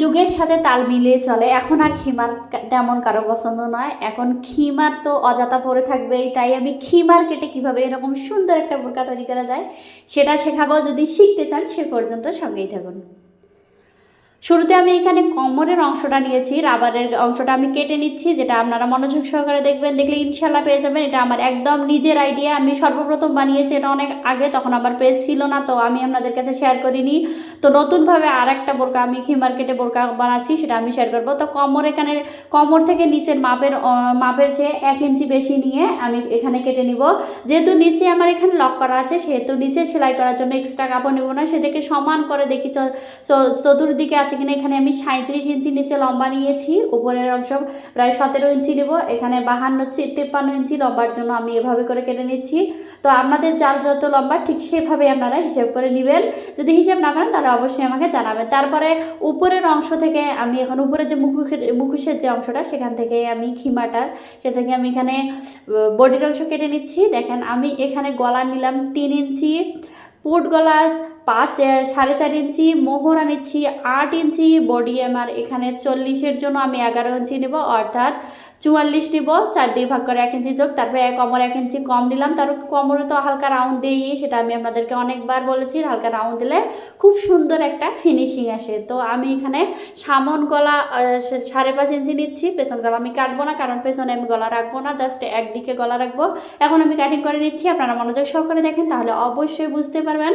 যুগের সাথে তাল মিলিয়ে চলে। এখন আর খিমার তেমন কারও পছন্দ নয়। এখন খিমার তো অজাতা পরে থাকবেই, তাই আমি খিমার কেটে কীভাবে এরকম সুন্দর একটা বোরকা তৈরি করা যায়, সেটা শেখাবো। যদি শিখতে চান সে পর্যন্ত সঙ্গেই থাকুন। শুরুতে আমি এখানে কমরের অংশটা নিয়েছি, রাবারের অংশটা আমি কেটে নিচ্ছি, যেটা আপনারা মনোযোগ সহকারে দেখবেন, দেখলে ইনশাল্লাহ পেয়ে যাবেন। এটা আমার একদম নিজের আইডিয়া আমি সর্বপ্রথম বানিয়েছি, এটা অনেক আগে, তখন আমার পেজ ছিল না, তো আমি আপনাদের কাছে শেয়ার করিনি। তো নতুনভাবে আর একটা বোরকা আমি খি মার্কেটে বোরকা বানাচ্ছি, সেটা আমি শেয়ার করব। তো কমর এখানে, কমর থেকে নিচের মাপের মাপের চেয়ে এক ইঞ্চি বেশি নিয়ে আমি এখানে কেটে নিব। যেহেতু নিচে আমার এখানে লক করা আছে, সেহেতু নিচে সেলাই করার জন্য এক্সট্রা কাপড় নেব না সেদিকে সমান করে দেখি চতুর্দিকে আছে কিনা এখানে আমি সাঁত্রিশ ইঞ্চি নিচে লম্বা নিয়েছি, উপরের অংশ প্রায় সতেরো ইঞ্চি নেব, এখানে বাহান্ন তেপ্পান্ন ইঞ্চি লম্বার জন্য আমি এভাবে করে কেটে নিচ্ছি। তো আপনাদের জাল যত লম্বা ঠিক সেভাবে আপনারা হিসেব করে নেবেন। যদি হিসেব না করেন তাহলে অবশ্যই আমাকে জানাবেন। তারপরে উপরের অংশ থেকে আমি এখন উপরে যে মুখোশের মুখোশের যে অংশটা সেখান থেকে আমি খিমাটার, সেটা থেকে আমি এখানে বডির অংশ কেটে নিচ্ছি। দেখেন আমি এখানে গলা নিলাম তিন ইঞ্চি পুট গলা পাঁচ সাড়ে চার ইঞ্চি মোহরা নিচ্ছি আট ইঞ্চি, বডি আমার এখানে চল্লিশের জন্য আমি এগারো ইঞ্চি নেব, অর্থাৎ চুয়াল্লিশ নিব চার দিয়ে ভাগ করে এক ইঞ্চি যোগ, তারপরে এক কমর এক ইঞ্চি কম নিলাম তারপর কোমরে তো হালকা রাউন্ড দিই সেটা আমি আপনাদেরকে অনেকবার বলেছি, হালকা রাউন্ড দিলে খুব সুন্দর একটা ফিনিশিং আসে। তো আমি এখানে সামন গলা সাড়ে পাঁচ ইঞ্চি নিচ্ছি, পেছন গলা আমি কাটবো না, কারণ পেছনে আমি গলা রাখব না জাস্ট একদিকে গলা রাখব। এখন আমি কাটিং করে নিচ্ছি, আপনারা মনোযোগ সহকারে দেখেন, তাহলে অবশ্যই বুঝতে পারবেন।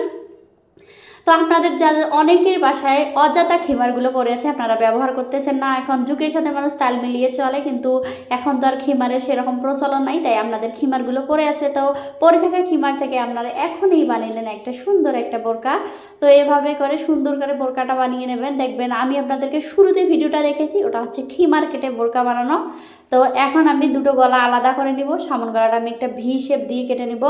তো আপনাদের যা অনেকের বাসায় অজাতা খিমারগুলো পড়ে আছে, আপনারা ব্যবহার করতেছেন না। এখন যুগের সাথে মানুষ তাল মিলিয়ে চলে, কিন্তু এখন তো আর খিমারের সেরকম প্রচলন নাই, তাই আপনাদের খিমারগুলো পড়ে আছে। তো পরে থাকা খিমার থেকে আপনারা এখনই বানিয়ে নেন একটা সুন্দর একটা বোরকা। তো এভাবে করে সুন্দর করে বোরকাটা বানিয়ে নেবেন। দেখবেন আমি আপনাদেরকে শুরুতে ভিডিওটা দেখেছি, ওটা হচ্ছে খিমার কেটে বোরকা বানানো। তো এখন আমি দুটো গলা আলাদা করে নিব। সামন গলাটা আমি একটা ভি শেপ দিয়ে কেটে নিব।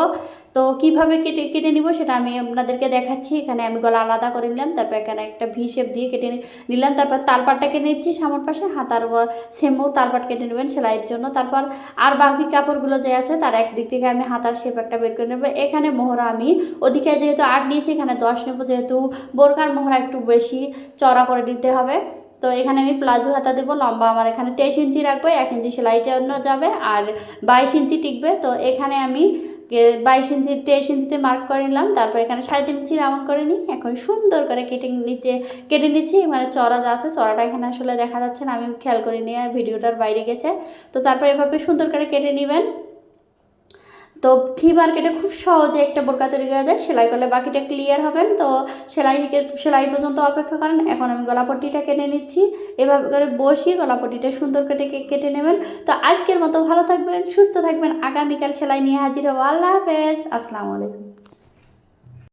তো কীভাবে কেটে কেটে নিব সেটা আমি আপনাদেরকে দেখাচ্ছি। এখানে আমি গলা আলাদা করে নিলাম, তারপর এখানে একটা ভি শেপ দিয়ে কেটে নিলাম। তারপর তালপাটটা কেটে নিচ্ছি সামন পাশে। হাতার সেমও তালপাট কেটে নেবেন সেলাইয়ের জন্য। তারপর আর বাকি কাপড়গুলো যে আছে তার একদিক থেকে আমি হাতার শেপ একটা বের করে নেব। এখানে মোহরা আমি ওদিকে যেহেতু আট নিয়েছি, এখানে দশ নেব। যেহেতু বোরকার মোহরা একটু বেশি চড়া করে দিতে হবে। তো এখানে আমি প্লাজো হাতা দেবো, লম্বা আমার এখানে তেইশ ইঞ্চি রাখব, এক ইঞ্চি সেলাই জন্য যাবে আর বাইশ ইঞ্চি টিকবে। তো এখানে আমি বাইশ ইঞ্চি, তেইশ ইঞ্চিতে মার্ক করে নিলাম, তারপর এখানে সাড়ে তিন ইঞ্চি রাউন্ড করে নিই। এখন সুন্দর করে কেটে নিচে, কেটে নিচ্ছি মানে চড়া যা আছে, চড়াটা এখানে আসলে দেখা যাচ্ছে না, আমি খেয়াল করি নিয়ে ভিডিওটার বাইরে গেছে। তো তারপর এভাবে সুন্দর করে কেটে নেবেন। তো ফি মার্কেটে খুব সহজে একটা বোরকা তৈরি করা যায়, সেলাই করলে বাকিটা ক্লিয়ার হবেন। তো সেলাই সেলাই পর্যন্ত অপেক্ষা করেন, এখন আমি গলাপট্টিটা কেটে নিচ্ছি। এভাবে করে বসিয়ে গলাপট্টিটা সুন্দর করে কেটে নেবেন। তো আজকের মতো ভালো থাকবেন, সুস্থ থাকবেন, আগামীকাল সেলাই নিয়ে হাজির হব। আল্লাহ হাফেজ, আসসালামু আলাইকুম।